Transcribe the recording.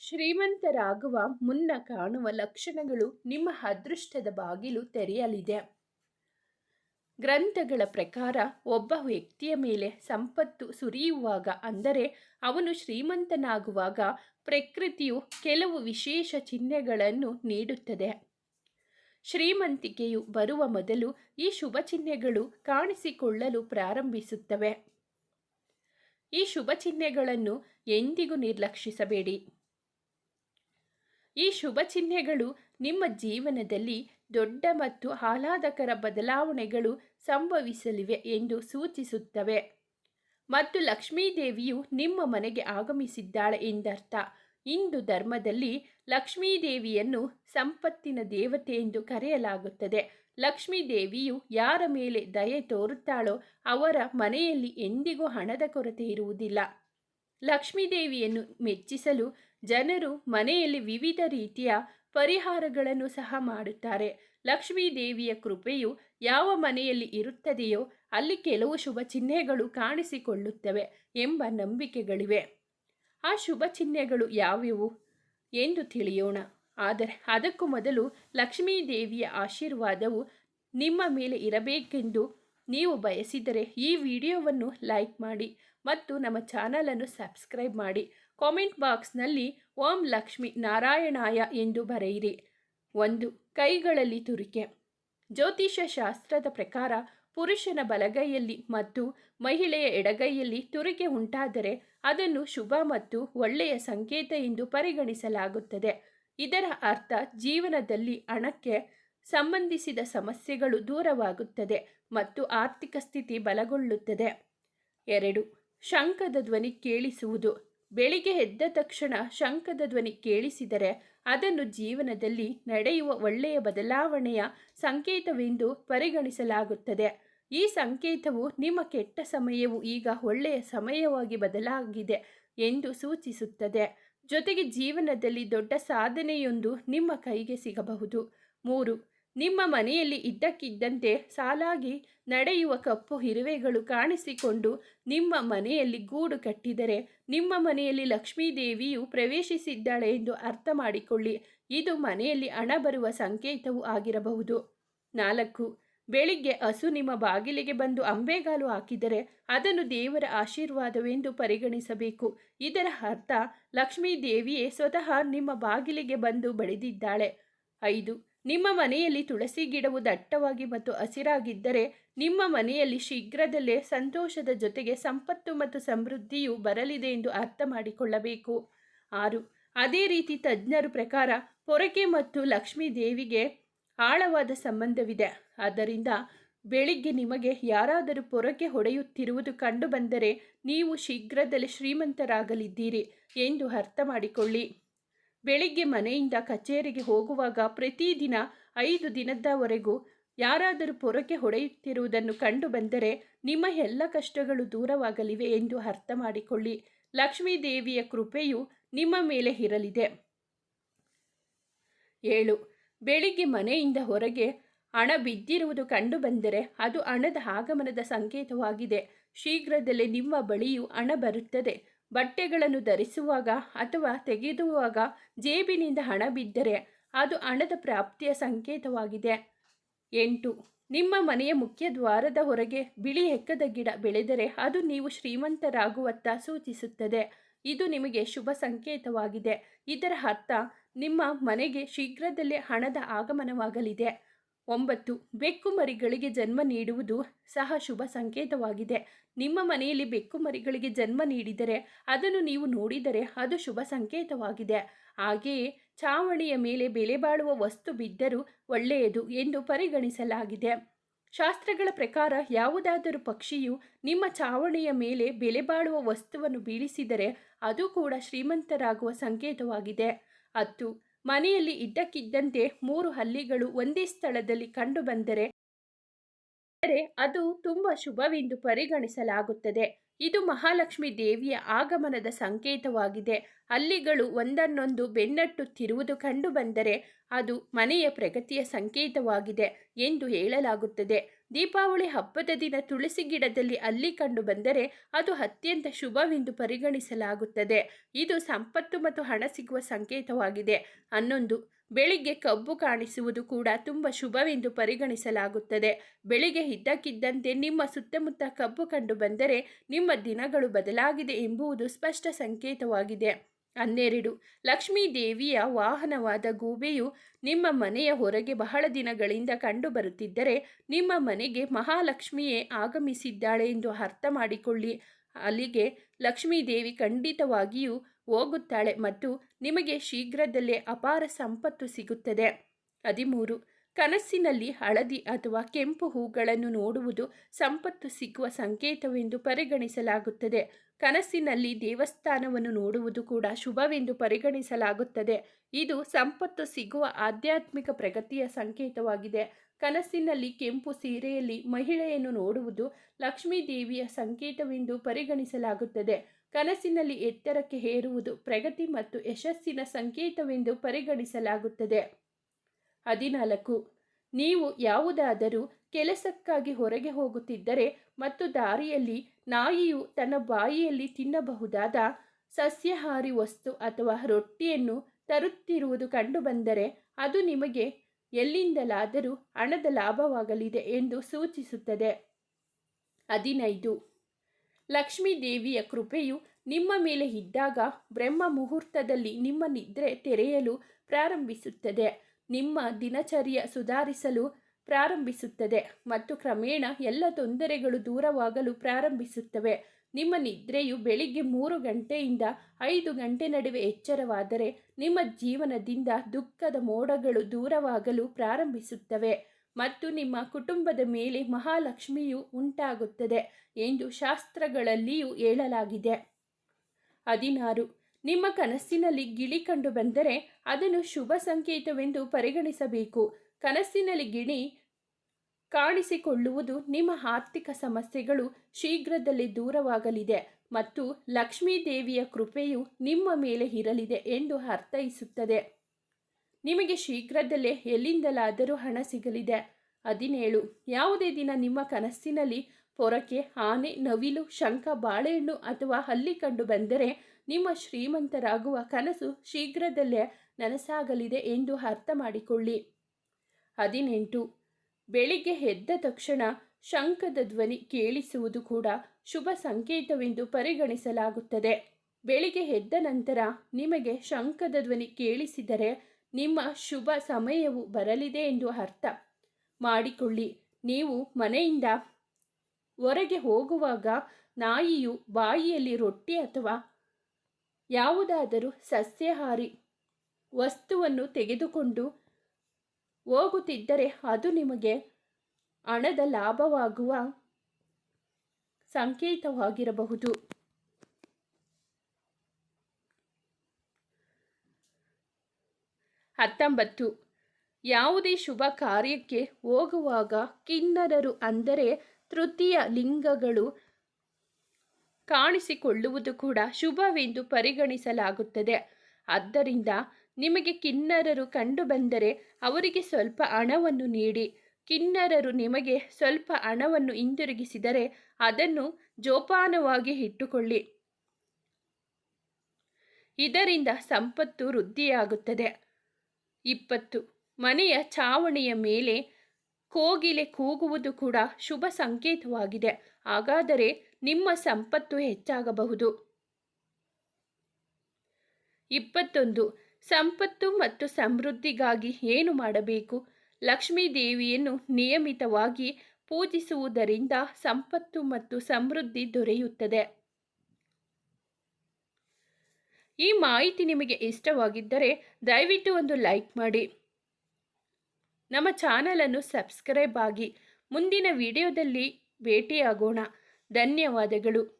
ಶ್ರೀಮಂತರಾಗುವ ಮುನ್ನ ಕಾಣುವ ಲಕ್ಷಣಗಳು ನಿಮ್ಮ ಅದೃಷ್ಟದ ಬಾಗಿಲು ತೆರೆಯಲಿದೆ. ಗ್ರಂಥಗಳ ಪ್ರಕಾರ ಒಬ್ಬ ವ್ಯಕ್ತಿಯ ಮೇಲೆ ಸಂಪತ್ತು ಸುರಿಯುವಾಗ ಅಂದರೆ ಅವನು ಶ್ರೀಮಂತನಾಗುವಾಗ ಪ್ರಕೃತಿಯು ಕೆಲವು ವಿಶೇಷ ಚಿಹ್ನೆಗಳನ್ನು ನೀಡುತ್ತದೆ. ಶ್ರೀಮಂತಿಕೆಯು ಬರುವ ಮೊದಲು ಈ ಶುಭ ಚಿಹ್ನೆಗಳು ಕಾಣಿಸಿಕೊಳ್ಳಲು ಪ್ರಾರಂಭಿಸುತ್ತವೆ. ಈ ಶುಭ ಚಿಹ್ನೆಗಳನ್ನು ಎಂದಿಗೂ ನಿರ್ಲಕ್ಷಿಸಬೇಡಿ. ಈ ಶುಭ ಚಿಹ್ನೆಗಳು ನಿಮ್ಮ ಜೀವನದಲ್ಲಿ ದೊಡ್ಡ ಮತ್ತು ಆಹ್ಲಾದಕರ ಬದಲಾವಣೆಗಳು ಸಂಭವಿಸಲಿವೆ ಎಂದು ಸೂಚಿಸುತ್ತವೆ. ಮತ್ತು ಲಕ್ಷ್ಮೀದೇವಿಯು ನಿಮ್ಮ ಮನೆಗೆ ಆಗಮಿಸಿದ್ದಾಳೆ ಎಂದರ್ಥ. ಹಿಂದೂ ಧರ್ಮದಲ್ಲಿ ಲಕ್ಷ್ಮೀದೇವಿಯನ್ನು ಸಂಪತ್ತಿನ ದೇವತೆ ಎಂದು ಕರೆಯಲಾಗುತ್ತದೆ. ಲಕ್ಷ್ಮೀದೇವಿಯು ಯಾರ ಮೇಲೆ ದಯೆ ತೋರುತ್ತಾಳೋ ಅವರ ಮನೆಯಲ್ಲಿ ಎಂದಿಗೂ ಹಣದ ಕೊರತೆ ಇರುವುದಿಲ್ಲ. ಲಕ್ಷ್ಮೀದೇವಿಯನ್ನು ಮೆಚ್ಚಿಸಲು ಜನರು ಮನೆಯಲ್ಲಿ ವಿವಿಧ ರೀತಿಯ ಪರಿಹಾರಗಳನ್ನು ಸಹ ಮಾಡುತ್ತಾರೆ. ಲಕ್ಷ್ಮೀ ದೇವಿಯ ಕೃಪೆಯು ಯಾವ ಮನೆಯಲ್ಲಿ ಇರುತ್ತದೆಯೋ ಅಲ್ಲಿ ಕೆಲವು ಶುಭ ಚಿಹ್ನೆಗಳು ಕಾಣಿಸಿಕೊಳ್ಳುತ್ತವೆ ಎಂಬ ನಂಬಿಕೆಗಳಿವೆ. ಆ ಶುಭ ಚಿಹ್ನೆಗಳು ಯಾವ್ಯಾವು ಎಂದು ತಿಳಿಯೋಣ. ಆದರೆ ಅದಕ್ಕೂ ಮೊದಲು ಲಕ್ಷ್ಮೀ ದೇವಿಯ ಆಶೀರ್ವಾದವು ನಿಮ್ಮ ಮೇಲೆ ಇರಬೇಕೆಂದು ನೀವು ಬಯಸಿದರೆ ಈ ವಿಡಿಯೋವನ್ನು ಲೈಕ್ ಮಾಡಿ ಮತ್ತು ನಮ್ಮ ಚಾನಲನ್ನು ಸಬ್ಸ್ಕ್ರೈಬ್ ಮಾಡಿ. ಕಾಮೆಂಟ್ ಬಾಕ್ಸ್ನಲ್ಲಿ ಓಂ ಲಕ್ಷ್ಮಿ ನಾರಾಯಣಾಯ ಎಂದು ಬರೆಯಿರಿ. ಒಂದು, ಕೈಗಳಲ್ಲಿ ತುರಿಕೆ. ಜ್ಯೋತಿಷ ಶಾಸ್ತ್ರದ ಪ್ರಕಾರ ಪುರುಷನ ಬಲಗೈಯಲ್ಲಿ ಮತ್ತು ಮಹಿಳೆಯ ಎಡಗೈಯಲ್ಲಿ ತುರಿಕೆ ಉಂಟಾದರೆ ಅದನ್ನು ಶುಭ ಮತ್ತು ಒಳ್ಳೆಯ ಸಂಕೇತ ಎಂದು ಪರಿಗಣಿಸಲಾಗುತ್ತದೆ. ಇದರ ಅರ್ಥ ಜೀವನದಲ್ಲಿ ಹಣಕ್ಕೆ ಸಂಬಂಧಿಸಿದ ಸಮಸ್ಯೆಗಳು ದೂರವಾಗುತ್ತದೆ ಮತ್ತು ಆರ್ಥಿಕ ಸ್ಥಿತಿ ಬಲಗೊಳ್ಳುತ್ತದೆ. ಎರಡು ಶಂಖದ ಧ್ವನಿ ಕೇಳಿಸುವುದು. ಬೆಳಿಗ್ಗೆ ಎದ್ದ ತಕ್ಷಣ ಶಂಖದ ಧ್ವನಿ ಕೇಳಿಸಿದರೆ ಅದನ್ನು ಜೀವನದಲ್ಲಿ ನಡೆಯುವ ಒಳ್ಳೆಯ ಬದಲಾವಣೆಯ ಸಂಕೇತವೆಂದು ಪರಿಗಣಿಸಲಾಗುತ್ತದೆ. ಈ ಸಂಕೇತವು ನಿಮ್ಮ ಕೆಟ್ಟ ಸಮಯವು ಈಗ ಒಳ್ಳೆಯ ಸಮಯವಾಗಿ ಬದಲಾಗಿದೆ ಎಂದು ಸೂಚಿಸುತ್ತದೆ. ಜೊತೆಗೆ ಜೀವನದಲ್ಲಿ ದೊಡ್ಡ ಸಾಧನೆಯೊಂದು ನಿಮ್ಮ ಕೈಗೆ ಸಿಗಬಹುದು. ಮೂರು ನಿಮ್ಮ ಮನೆಯಲ್ಲಿ ಇದ್ದಕ್ಕಿದ್ದಂತೆ ಸಾಲಾಗಿ ನಡೆಯುವ ಕಪ್ಪು ಇರುವೆಗಳು ಕಾಣಿಸಿಕೊಂಡು ನಿಮ್ಮ ಮನೆಯಲ್ಲಿ ಗೂಡು ಕಟ್ಟಿದರೆ ನಿಮ್ಮ ಮನೆಯಲ್ಲಿ ಲಕ್ಷ್ಮೀದೇವಿಯು ಪ್ರವೇಶಿಸಿದ್ದಾಳೆ ಎಂದು ಅರ್ಥ ಮಾಡಿಕೊಳ್ಳಿ. ಇದು ಮನೆಯಲ್ಲಿ ಹಣ ಬರುವ ಸಂಕೇತವೂ ಆಗಿರಬಹುದು. ನಾಲ್ಕು. ಬೆಳಿಗ್ಗೆ ಹಸು ನಿಮ್ಮ ಬಾಗಿಲಿಗೆ ಬಂದು ಅಂಬೆಗಾಲು ಹಾಕಿದರೆ ಅದನ್ನು ದೇವರ ಆಶೀರ್ವಾದವೆಂದು ಪರಿಗಣಿಸಬೇಕು. ಇದರ ಅರ್ಥ ಲಕ್ಷ್ಮೀ ದೇವಿಯೇ ಸ್ವತಃ ನಿಮ್ಮ ಬಾಗಿಲಿಗೆ ಬಂದು ಬೆಳೆದಿದ್ದಾಳೆ ಐದು. ನಿಮ್ಮ ಮನೆಯಲ್ಲಿ ತುಳಸಿ ಗಿಡವು ದಟ್ಟವಾಗಿ ಮತ್ತು ಹಸಿರಾಗಿದ್ದರೆ ನಿಮ್ಮ ಮನೆಯಲ್ಲಿ ಶೀಘ್ರದಲ್ಲೇ ಸಂತೋಷದ ಜೊತೆಗೆ ಸಂಪತ್ತು ಮತ್ತು ಸಮೃದ್ಧಿಯು ಬರಲಿದೆ ಎಂದು ಅರ್ಥ ಮಾಡಿಕೊಳ್ಳಬೇಕು ಆರು. ಅದೇ ರೀತಿ ತಜ್ಞರ ಪ್ರಕಾರ ಪೊರಕೆ ಮತ್ತು ಲಕ್ಷ್ಮೀ ದೇವಿಗೆ ಆಳವಾದ ಸಂಬಂಧವಿದೆ. ಆದ್ದರಿಂದ ಬೆಳಿಗ್ಗೆ ನಿಮಗೆ ಯಾರಾದರೂ ಪೊರಕೆ ಹೊಡೆಯುತ್ತಿರುವುದು ಕಂಡುಬಂದರೆ ನೀವು ಶೀಘ್ರದಲ್ಲೇ ಶ್ರೀಮಂತರಾಗಲಿದ್ದೀರಿ ಎಂದು ಅರ್ಥ ಮಾಡಿಕೊಳ್ಳಿ ಬೆಳಿಗ್ಗೆ ಮನೆಯಿಂದ ಕಚೇರಿಗೆ ಹೋಗುವಾಗ ಪ್ರತಿದಿನ ಐದು ದಿನದವರೆಗೂ ಯಾರಾದರೂ ಪೊರಕೆ ಹೊಡೆಯುತ್ತಿರುವುದನ್ನು ಕಂಡು ಬಂದರೆ ನಿಮ್ಮ ಎಲ್ಲ ಕಷ್ಟಗಳು ದೂರವಾಗಲಿವೆ ಎಂದು ಅರ್ಥ ಮಾಡಿಕೊಳ್ಳಿ. ಲಕ್ಷ್ಮೀದೇವಿಯ ಕೃಪೆಯು ನಿಮ್ಮ ಮೇಲೆ ಇರಲಿದೆ. ಏಳು. ಬೆಳಿಗ್ಗೆ ಮನೆಯಿಂದ ಹೊರಗೆ ಹಣ ಬಿದ್ದಿರುವುದು ಕಂಡುಬಂದರೆ ಅದು ಹಣದ ಆಗಮನದ ಸಂಕೇತವಾಗಿದೆ. ಶೀಘ್ರದಲ್ಲೇ ನಿಮ್ಮ ಬಳಿಯೂ ಹಣ ಬರುತ್ತದೆ. ಬಟ್ಟೆಗಳನ್ನು ಧರಿಸುವಾಗ ಅಥವಾ ತೆಗೆದುವಾಗ ಜೇಬಿನಿಂದ ಹಣ ಬಿದ್ದರೆ ಅದು ಹಣದ ಪ್ರಾಪ್ತಿಯ ಸಂಕೇತವಾಗಿದೆ. ಎಂಟು. ನಿಮ್ಮ ಮನೆಯ ಮುಖ್ಯ ದ್ವಾರದ ಹೊರಗೆ ಬಿಳಿ ಹೆಕ್ಕದ ಗಿಡ ಬೆಳೆದರೆ ಅದು ನೀವು ಶ್ರೀಮಂತರಾಗುವತ್ತ ಸೂಚಿಸುತ್ತದೆ. ಇದು ನಿಮಗೆ ಶುಭ ಸಂಕೇತವಾಗಿದೆ. ಇದರ ಅರ್ಥ ನಿಮ್ಮ ಮನೆಗೆ ಶೀಘ್ರದಲ್ಲೇ ಹಣದ ಆಗಮನವಾಗಲಿದೆ. ಒಂಬತ್ತು ಬೆಕ್ಕು ಮರಿಗಳಿಗೆ ಜನ್ಮ ನೀಡುವುದು ಸಹ ಶುಭ ಸಂಕೇತವಾಗಿದೆ. ನಿಮ್ಮ ಮನೆಯಲ್ಲಿ ಬೆಕ್ಕು ಮರಿಗಳಿಗೆ ಜನ್ಮ ನೀಡಿದರೆ ಅದನ್ನು ನೀವು ನೋಡಿದರೆ ಅದು ಶುಭ ಸಂಕೇತವಾಗಿದೆ. ಹಾಗೆಯೇ ಚಾವಣಿಯ ಮೇಲೆ ಬೆಲೆ ಬಾಳುವ ವಸ್ತು ಬಿದ್ದರೂ ಒಳ್ಳೆಯದು ಎಂದು ಪರಿಗಣಿಸಲಾಗಿದೆ. ಶಾಸ್ತ್ರಗಳ ಪ್ರಕಾರ ಯಾವುದಾದರೂ ಪಕ್ಷಿಯು ನಿಮ್ಮ ಚಾವಣಿಯ ಮೇಲೆ ಬೆಲೆ ಬಾಳುವ ವಸ್ತುವನ್ನು ಬೀಳಿಸಿದರೆ ಅದು ಕೂಡ ಶ್ರೀಮಂತರಾಗುವ ಸಂಕೇತವಾಗಿದೆ. ಹತ್ತು ಮನೆಯಲ್ಲಿ ಇದ್ದಕ್ಕಿದ್ದಂತೆ ಮೂರು ಹಲ್ಲಿಗಳು ಒಂದೇ ಸ್ಥಳದಲ್ಲಿ ಕಂಡುಬಂದರೆ ಅದು ತುಂಬ ಶುಭವೆಂದು ಪರಿಗಣಿಸಲಾಗುತ್ತದೆ. ಇದು ಮಹಾಲಕ್ಷ್ಮಿ ದೇವಿಯ ಆಗಮನದ ಸಂಕೇತವಾಗಿದೆ. ಹಲ್ಲಿಗಳು ಒಂದನ್ನೊಂದು ಬೆನ್ನಟ್ಟುತ್ತಿರುವುದು ಕಂಡುಬಂದರೆ ಅದು ಮನೆಯ ಪ್ರಗತಿಯ ಸಂಕೇತವಾಗಿದೆ ಎಂದು ಹೇಳಲಾಗುತ್ತದೆ. ದೀಪಾವಳಿ ಹಬ್ಬದ ದಿನ ತುಳಸಿ ಗಿಡದಲ್ಲಿ ಅಲ್ಲಿ ಕಂಡು ಬಂದರೆ ಅದು ಅತ್ಯಂತ ಶುಭವೆಂದು ಪರಿಗಣಿಸಲಾಗುತ್ತದೆ. ಇದು ಸಂಪತ್ತು ಮತ್ತು ಹಣ ಸಿಗುವ ಸಂಕೇತವಾಗಿದೆ. ಹನ್ನೊಂದು, ಬೆಳಿಗ್ಗೆ ಕಬ್ಬು ಕಾಣಿಸುವುದು ಕೂಡ ತುಂಬ ಶುಭವೆಂದು ಪರಿಗಣಿಸಲಾಗುತ್ತದೆ. ಬೆಳಿಗ್ಗೆ ಇದ್ದಕ್ಕಿದ್ದಂತೆ ನಿಮ್ಮ ಸುತ್ತಮುತ್ತ ಕಬ್ಬು ಕಂಡು ಬಂದರೆ ನಿಮ್ಮ ದಿನಗಳು ಬದಲಾಗಿದೆ ಎಂಬುವುದು ಸ್ಪಷ್ಟ ಸಂಕೇತವಾಗಿದೆ. ಹನ್ನೆರಡು. ಲಕ್ಷ್ಮೀ ದೇವಿಯ ವಾಹನವಾದ ಗೂಬೆಯು ನಿಮ್ಮ ಮನೆಯ ಹೊರಗೆ ಬಹಳ ದಿನಗಳಿಂದ ಕಂಡುಬರುತ್ತಿದ್ದರೆ ನಿಮ್ಮ ಮನೆಗೆ ಮಹಾಲಕ್ಷ್ಮಿಯೇ ಆಗಮಿಸಿದ್ದಾಳೆ ಎಂದು ಅರ್ಥ ಮಾಡಿಕೊಳ್ಳಿ. ಅಲ್ಲಿಗೆ ಲಕ್ಷ್ಮೀ ದೇವಿ ಖಂಡಿತವಾಗಿಯೂ ಹೋಗುತ್ತಾಳೆ ಮತ್ತು ನಿಮಗೆ ಶೀಘ್ರದಲ್ಲೇ ಅಪಾರ ಸಂಪತ್ತು ಸಿಗುತ್ತದೆ. ಹದಿಮೂರು. ಕನಸಿನಲ್ಲಿ ಹಳದಿ ಅಥವಾ ಕೆಂಪು ಹೂಗಳನ್ನು ನೋಡುವುದು ಸಂಪತ್ತು ಸಿಗುವ ಸಂಕೇತವೆಂದು ಪರಿಗಣಿಸಲಾಗುತ್ತದೆ. ಕನಸಿನಲ್ಲಿ ದೇವಸ್ಥಾನವನ್ನು ನೋಡುವುದು ಕೂಡ ಶುಭವೆಂದು ಪರಿಗಣಿಸಲಾಗುತ್ತದೆ. ಇದು ಸಂಪತ್ತು ಸಿಗುವ ಆಧ್ಯಾತ್ಮಿಕ ಪ್ರಗತಿಯ ಸಂಕೇತವಾಗಿದೆ. ಕನಸಿನಲ್ಲಿ ಕೆಂಪು ಸೀರೆಯಲ್ಲಿ ಮಹಿಳೆಯನ್ನು ನೋಡುವುದು ಲಕ್ಷ್ಮೀ ದೇವಿಯ ಸಂಕೇತವೆಂದು ಪರಿಗಣಿಸಲಾಗುತ್ತದೆ. ಕನಸಿನಲ್ಲಿ ಎತ್ತರಕ್ಕೆ ಹೇರುವುದು ಪ್ರಗತಿ ಮತ್ತು ಯಶಸ್ಸಿನ ಸಂಕೇತವೆಂದು ಪರಿಗಣಿಸಲಾಗುತ್ತದೆ. ಹದಿನಾಲ್ಕು. ನೀವು ಯಾವುದಾದರೂ ಕೆಲಸಕ್ಕಾಗಿ ಹೊರಗೆ ಹೋಗುತ್ತಿದ್ದರೆ ಮತ್ತು ದಾರಿಯಲ್ಲಿ ನಾಯಿಯು ತನ್ನ ಬಾಯಿಯಲ್ಲಿ ತಿನ್ನಬಹುದಾದ ಸಸ್ಯಾಹಾರಿ ವಸ್ತು ಅಥವಾ ರೊಟ್ಟಿಯನ್ನು ತರುತ್ತಿರುವುದು ಕಂಡುಬಂದರೆ ಅದು ನಿಮಗೆ ಎಲ್ಲಿಂದಲಾದರೂ ಹಣದ ಲಾಭವಾಗಲಿದೆ ಎಂದು ಸೂಚಿಸುತ್ತದೆ. ಹದಿನೈದು. ಲಕ್ಷ್ಮೀ ದೇವಿಯ ಕೃಪೆಯು ನಿಮ್ಮ ಮೇಲೆ ಇದ್ದಾಗ ಬ್ರಹ್ಮ ಮುಹೂರ್ತದಲ್ಲಿ ನಿಮ್ಮ ನಿದ್ರೆ ತೆರೆಯಲು ಪ್ರಾರಂಭಿಸುತ್ತದೆ. ನಿಮ್ಮ ದಿನಚರ್ಯ ಸುಧಾರಿಸಲು ಪ್ರಾರಂಭಿಸುತ್ತದೆ ಮತ್ತು ಕ್ರಮೇಣ ಎಲ್ಲ ತೊಂದರೆಗಳು ದೂರವಾಗಲು ಪ್ರಾರಂಭಿಸುತ್ತವೆ. ನಿಮ್ಮ ನಿದ್ರೆಯು ಬೆಳಿಗ್ಗೆ ಮೂರು ಗಂಟೆಯಿಂದ ಐದು ಗಂಟೆ ನಡುವೆ ಎಚ್ಚರವಾದರೆ ನಿಮ್ಮ ಜೀವನದಿಂದ ದುಃಖದ ಮೋಡಗಳು ದೂರವಾಗಲು ಪ್ರಾರಂಭಿಸುತ್ತವೆ ಮತ್ತು ನಿಮ್ಮ ಕುಟುಂಬದ ಮೇಲೆ ಮಹಾಲಕ್ಷ್ಮಿಯು ಉಂಟಾಗುತ್ತದೆ ಎಂದು ಶಾಸ್ತ್ರಗಳಲ್ಲಿಯೂ ಹೇಳಲಾಗಿದೆ. ಹದಿನಾರು ನಿಮ್ಮ ಕನಸಿನಲ್ಲಿ ಗಿಳಿ ಕಂಡು ಬಂದರೆ ಅದನ್ನು ಶುಭ ಸಂಕೇತವೆಂದು ಪರಿಗಣಿಸಬೇಕು. ಕನಸಿನಲ್ಲಿ ಗಿಳಿ ಕಾಣಿಸಿಕೊಳ್ಳುವುದು ನಿಮ್ಮ ಆರ್ಥಿಕ ಸಮಸ್ಯೆಗಳು ಶೀಘ್ರದಲ್ಲಿ ದೂರವಾಗಲಿದೆ ಮತ್ತು ಲಕ್ಷ್ಮೀ ದೇವಿಯ ಕೃಪೆಯು ನಿಮ್ಮ ಮೇಲೆ ಇರಲಿದೆ ಎಂದು ಅರ್ಥೈಸುತ್ತದೆ. ನಿಮಗೆ ಶೀಘ್ರದಲ್ಲೇ ಎಲ್ಲಿಂದಲಾದರೂ ಹಣ ಸಿಗಲಿದೆ. ಹದಿನೇಳು. ಯಾವುದೇ ದಿನ ನಿಮ್ಮ ಕನಸಿನಲ್ಲಿ ಪೊರಕೆ, ಆನೆ, ನವಿಲು, ಶಂಖ, ಬಾಳೆಹಣ್ಣು ಅಥವಾ ಹಲ್ಲಿ ಕಂಡು ಬಂದರೆ ನಿಮ್ಮ ಶ್ರೀಮಂತರಾಗುವ ಕನಸು ಶೀಘ್ರದಲ್ಲೇ ನನಸಾಗಲಿದೆ ಎಂದು ಅರ್ಥ ಮಾಡಿಕೊಳ್ಳಿ. ಹದಿನೆಂಟು. ಬೆಳಿಗ್ಗೆ ಎದ್ದ ತಕ್ಷಣ ಶಂಖದ ಧ್ವನಿ ಕೇಳಿಸುವುದು ಕೂಡ ಶುಭ ಸಂಕೇತವೆಂದು ಪರಿಗಣಿಸಲಾಗುತ್ತದೆ. ಬೆಳಿಗ್ಗೆ ಎದ್ದ ನಂತರ ನಿಮಗೆ ಶಂಖದ ಧ್ವನಿ ಕೇಳಿಸಿದರೆ ನಿಮ್ಮ ಶುಭ ಸಮಯವು ಬರಲಿದೆ ಎಂದು ಅರ್ಥ. ಮಾಡಿಕೊಳ್ಳಿ. ನೀವು ಮನೆಯಿಂದ ಹೊರಗೆ ಹೋಗುವಾಗ ನಾಯಿಯು ಬಾಯಿಯಲ್ಲಿ ರೊಟ್ಟಿ ಅಥವಾ ಯಾವುದಾದರೂ ಸಸ್ಯಹಾರಿ ವಸ್ತುವನ್ನು ತೆಗೆದುಕೊಂಡು ಹೋಗುತ್ತಿದ್ದರೆ ಅದು ನಿಮಗೆ ಹಣದ ಲಾಭವಾಗುವ ಸಂಕೇತವಾಗಿರಬಹುದು. ಹತ್ತೊಂಬತ್ತು. ಯಾವುದೇ ಶುಭ ಕಾರ್ಯಕ್ಕೆ ಹೋಗುವಾಗ ಕಿನ್ನರರು ಅಂದರೆ ತೃತೀಯ ಲಿಂಗಗಳು ಕಾಣಿಸಿಕೊಳ್ಳುವುದು ಕೂಡ ಶುಭವೆಂದು ಪರಿಗಣಿಸಲಾಗುತ್ತದೆ. ಆದ್ದರಿಂದ ನಿಮಗೆ ಕಿನ್ನರರು ಕಂಡುಬಂದರೆ ಅವರಿಗೆ ಸ್ವಲ್ಪ ಹಣವನ್ನು ನೀಡಿ. ಕಿನ್ನರರು ನಿಮಗೆ ಸ್ವಲ್ಪ ಹಣವನ್ನು ಹಿಂದಿರುಗಿಸಿದರೆ ಅದನ್ನು ಜೋಪಾನವಾಗಿ ಇಟ್ಟುಕೊಳ್ಳಿ. ಇದರಿಂದ ಸಂಪತ್ತು ವೃದ್ಧಿಯಾಗುತ್ತದೆ. ಇಪ್ಪತ್ತು. ಮನೆಯ ಚಾವಣಿಯ ಮೇಲೆ ಕೋಗಿಲೆ ಕೂಗುವುದು ಕೂಡ ಶುಭ ಸಂಕೇತವಾಗಿದೆ. ಹಾಗಾದರೆ ನಿಮ್ಮ ಸಂಪತ್ತು ಹೆಚ್ಚಾಗಬಹುದು. ಇಪ್ಪತ್ತೊಂದು, ಸಂಪತ್ತು ಮತ್ತು ಸಮೃದ್ಧಿಗಾಗಿ ಏನು ಮಾಡಬೇಕು? ಲಕ್ಷ್ಮೀ ದೇವಿಯನ್ನು ನಿಯಮಿತವಾಗಿ ಪೂಜಿಸುವುದರಿಂದ ಸಂಪತ್ತು ಮತ್ತು ಸಮೃದ್ಧಿ ದೊರೆಯುತ್ತದೆ. ಈ ಮಾಹಿತಿ ನಿಮಗೆ ಇಷ್ಟವಾಗಿದ್ದರೆ ದಯವಿಟ್ಟು ಒಂದು ಲೈಕ್ ಮಾಡಿ. ನಮ್ಮ ಚಾನಲನ್ನು ಸಬ್ಸ್ಕ್ರೈಬ್ ಆಗಿ ಮುಂದಿನ ವಿಡಿಯೋದಲ್ಲಿ ಭೇಟಿಯಾಗೋಣ. ಧನ್ಯವಾದಗಳು.